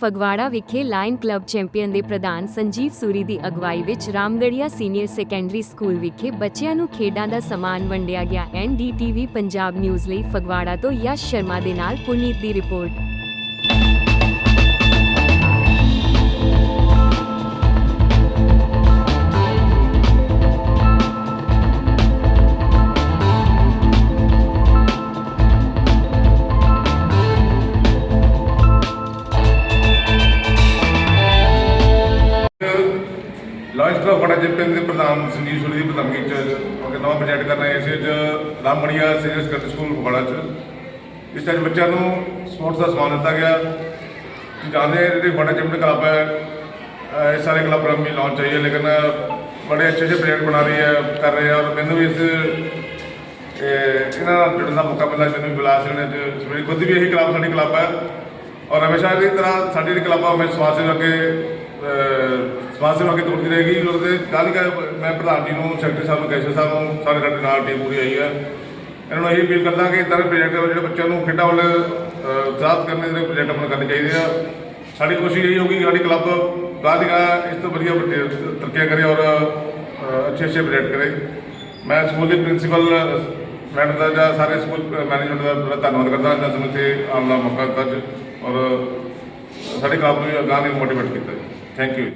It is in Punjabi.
ਫਗਵਾੜਾ ਵਿਖੇ ਲਾਇਨ ਕਲੱਬ ਚੈਂਪੀਅਨ ਦੇ ਪ੍ਰਧਾਨ ਸੰਜੀਵ ਸੂਰੀ ਦੀ ਅਗਵਾਈ ਵਿੱਚ ਰਾਮਗੜੀਆ ਸੀਨੀਅਰ ਸੈਕੰਡਰੀ ਸਕੂਲ ਵਿਖੇ ਬੱਚਿਆਂ ਨੂੰ ਖੇਡਾਂ ਦਾ ਸਮਾਨ ਵੰਡਿਆ ਗਿਆ। ਐਨਡੀਟੀਵੀ ਪੰਜਾਬ ਨਿਊਜ਼ ਲਈ ਫਗਵਾੜਾ ਤੋਂ ਯਸ਼ ਸ਼ਰਮਾ ਦੇ ਨਾਲ ਪੁਨੀਤ ਦੀ ਰਿਪੋਰਟ। ਲਾਂਚ ਕਲੱਬ ਬੜਾ ਚੈਂਪੀਅਨ ਦੇ ਪ੍ਰਧਾਨ ਸੰਜੀਵ ਸੂਰੀ ਦੀ ਪ੍ਰਧਾਨਗੀ ਚ ਉਹ ਨਵਾਂ ਪ੍ਰੋਜੈਕਟ ਕਰ ਰਹੇ ਹਾਂ ਇਸ ਵਿੱਚ Ramgarhia senior secondary school Phagwara ਚ। ਇਸ ਵਿੱਚ ਬੱਚਿਆਂ ਨੂੰ ਸਪੋਰਟਸ ਦਾ ਸਮਾਨ ਦਿੱਤਾ ਗਿਆ। ਤੁਸੀਂ ਜਾਣਦੇ ਜਿਹੜੇ ਬੜਾ ਚੈਂਪੀਅਨ ਕਲੱਬ ਹੈ ਇਹ ਸਾਰੇ ਕਲੱਬ ਰੰਮੀ ਲਾਂਚ ਚਾਹੀਏ ਲੇਕਿਨ ਬੜੇ ਅੱਛੇ ਅੱਛੇ ਪ੍ਰੋਜੈਕਟ ਬਣਾ ਰਹੀ ਹੈ, ਕਰ ਰਹੇ ਆ। ਔਰ ਮੈਨੂੰ ਵੀ ਇਸ ਇਹਨਾਂ ਨਾਲ ਜੁੜਨ ਦਾ ਮੌਕਾ ਮਿਲਿਆ ਮੈਨੂੰ ਵੀ ਬੁਲਾਇਆ ਸੀ ਉਹਨੇ ਅੱਜ। ਮੇਰੀ ਖੁਦ ਵੀ ਇਹੀ ਕਲੱਬ ਸਾਡੀ ਕਲੱਬ ਹੈ। ਔਰ ਹਮੇਸ਼ਾ ਦੀ ਤਰ੍ਹਾਂ ਸਾਡੀ ਜਿਹੜੀ ਕਲੱਬ ਆ ਮੈਂ ਸਮਾਜ ਸੇਵਾ ਅੱਗੇ ਸਮਾਜ ਸੇਵਾ ਅੱਗੇ ਤੁਰਦੀ ਰਹੇਗੀ। ਔਰ ਉਹਦੇ ਕੱਲ੍ਹ ਕਾ ਮੈਂ ਪ੍ਰਧਾਨ ਜੀ ਨੂੰ ਸੈਕਟਰੀ ਸਾਹਿਬ ਨੂੰ ਕੈਸ਼ਰ ਸਾਹਿਬ ਨੂੰ ਸਾਡੇ ਸਾਡੇ ਨਾਲ ਟੀਮ ਪੂਰੀ ਆਈ ਹੈ। ਇਹਨਾਂ ਨੂੰ ਇਹ ਅਪੀਲ ਕਰਦਾ ਕਿ ਇਦਾਂ ਦੇ ਪ੍ਰੋਜੈਕਟ ਜਿਹੜੇ ਬੱਚਿਆਂ ਨੂੰ ਖੇਡਾਂ ਵੱਲ ਅਹ, ਕਰਨ ਦੇ ਪ੍ਰੋਜੈਕਟ ਆਪਣਾ ਕਰਨੇ ਚਾਹੀਦੇ ਆ। ਸਾਡੀ ਕੋਸ਼ਿਸ਼ ਇਹ ਹੋਊਗੀ ਕਿ ਸਾਡੀ ਕਲੱਬ ਗਾਹ ਦੀ ਗਾਹ ਇਸ ਤੋਂ ਵਧੀਆ ਤਰੱਕੀਆਂ ਕਰੇ ਔਰ ਅੱਛੇ ਅੱਛੇ ਪ੍ਰੋਜੈਕਟ ਕਰੇ। ਮੈਂ ਸਕੂਲ ਦੇ ਪ੍ਰਿੰਸੀਪਲ ਮੈਡਮ ਦਾ ਜਾਂ ਸਾਰੇ ਸਕੂਲ ਮੈਨੇਜਮੈਂਟ ਦਾ ਬੜਾ ਧੰਨਵਾਦ ਕਰਦਾ ਹਾਂ ਜਿਨ੍ਹਾਂ ਸਮੇਂ ਤੇ ਆਉਣ ਦਾ ਮੌਕਾ ਦਿੱਤਾ ਅੱਜ ਔਰ ਸਾਡੇ ਕਲੱਬ ਨੂੰ ਅਗਾਂਹ ਲਈ ਮੋਟੀਵੇਟ ਕੀਤਾ ਜੀ। Thank you.